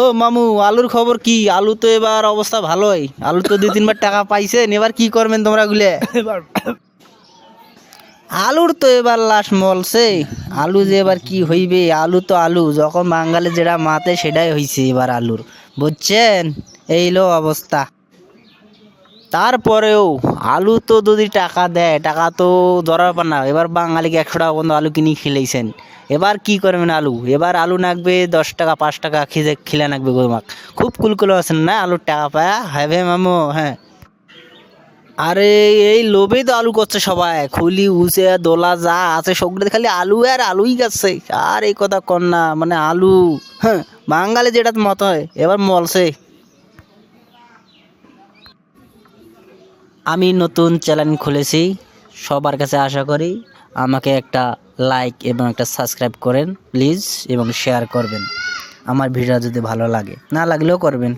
ও মামু আলুর খবর কি? আলু তো এবার অবস্থা ভালোই। আলু তো দুই তিনবার টাকা পাইছেন এবার কি করবেন তোমরা গুলে? আলুর তো এবার লাশ মলছে। আলু যে এবার কি হইবে? আলু তো আলু যখন বাঙালি যেটা মাতে সেটাই হইছে এবার আলুর। বুঝছেন? এই লো অবস্থা। তারপরেও আলু তো যদি টাকা দেয়, টাকা তো ধরার পার না। এবার বাঙালিকে একশো টাকা পর্যন্ত আলু কিনে খেলেইছেন এবার কি করবেন আলু? এবার আলু নাকবে দশ টাকা, পাঁচ টাকা, খিদে খিলে নাকবে গোমাক খুব কুলকুলো আছেন না আলুর টাকা পায়া? হবে মামো হ্যাঁ। আরে এই লোভেই তো আলু করছে সবাই। খুলি উচে দোলা, যা আছে সবগুলোতে খালি আলু আর আলুই গেছে আর এই কথা কর না মানে আলু হ্যাঁ বাঙালি যেটা মত হয়, এবার মলছে। আমি নতুন চ্যানেল খুলেছি, সবার কাছে আশা করি আমাকে একটা লাইক এবং একটা সাবস্ক্রাইব করেন প্লিজ এবং শেয়ার করবেন। আমার ভিডিও যদি ভালো লাগে, না লাগলেও করবেন।